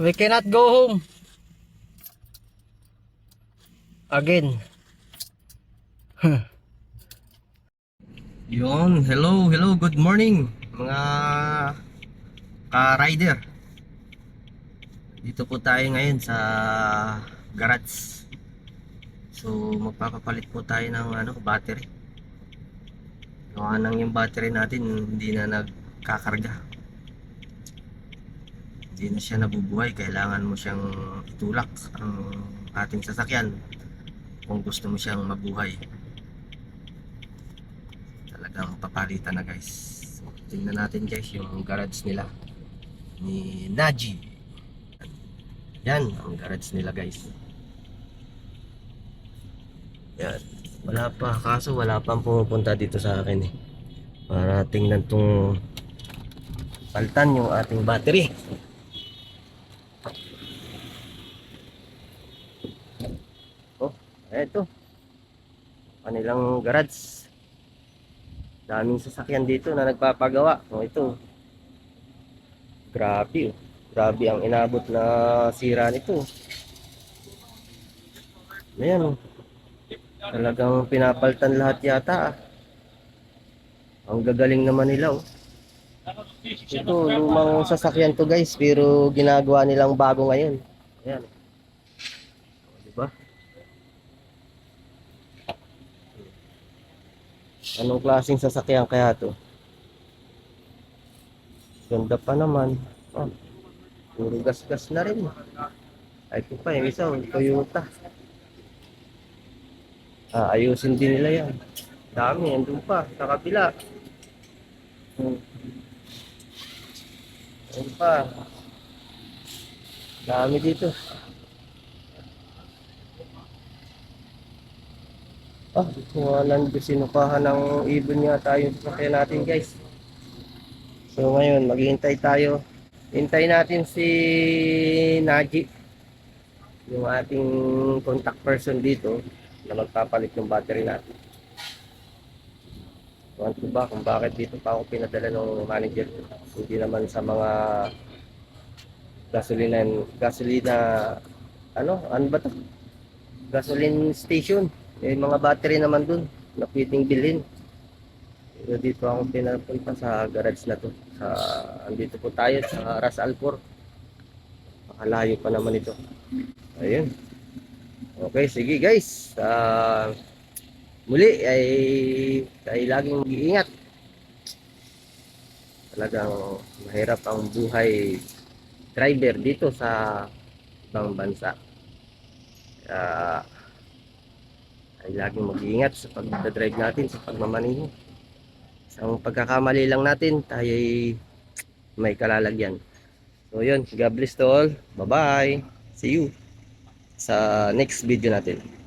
We cannot go home. Again. Huh. Yun, hello, hello, good morning mga ka-rider. Dito po tayo ngayon sa garage. So magpapapalit po tayo ng ano, battery. Gawa nang yung battery natin hindi na nagkakarga. Hindi na siya nabubuhay, kailangan mo siyang itulak ang ating sasakyan kung gusto mo siyang mabuhay. Talagang papalitan na guys. Tingnan natin guys yung garage nila ni Naji. Yan ang garage nila guys. Yan. Wala pa. Kaso wala pang pumupunta dito sa akin eh. Para tingnan tong paltan yung ating battery eto. Kanilang garage. Daming sasakyan dito na nagpapagawa. Oh ito. Grabe oh. grabe ang inabot na sira nito. Ayan oh. talagang pinapaltan lahat yata ah. ang gagaling naman nila oh. Ito lumang sasakyan to guys pero ginagawa nilang bago ngayon. Ayan. Oh, diba Anong klaseng sasakyan kaya to? Ganda pa naman. Oh, puro gas-gas na rin. Ay, ito pa, yung isa, Toyota. Ah, ayusin din nila yan. Dami, andun pa, sa kabila. Hmm. Pa. Dami dito. Ah, walang sinukahan ng ibon yata yung sasakyan natin guys. So ngayon, maghihintay tayo. Hintay natin si Naji. Yung ating contact person dito na magpapalit ng battery natin. Ewan ko ba kung bakit dito pa ako pinadala ng manager ko. Hindi naman sa mga gasolina, gasolina, ano, ano ba to? Gasoline station. May mga battery naman dun na pwedeng bilhin. Pero dito ako pinapunta sa garage na to. Sa, andito po tayo sa Ras Alcor. Makalayo pa naman ito. Ayun. Okay, sige guys. Ah, muli ay ay laging mag-iingat. Talagang mahirap ang buhay driver dito sa ibang bansa. Kaya ay laging mag-iingat sa pagdadrive natin, sa pagmamaniho. Isang pagkakamali lang natin, tayo ay may kalalagyan. So yun, God bless to all. Bye-bye. See you sa next video natin.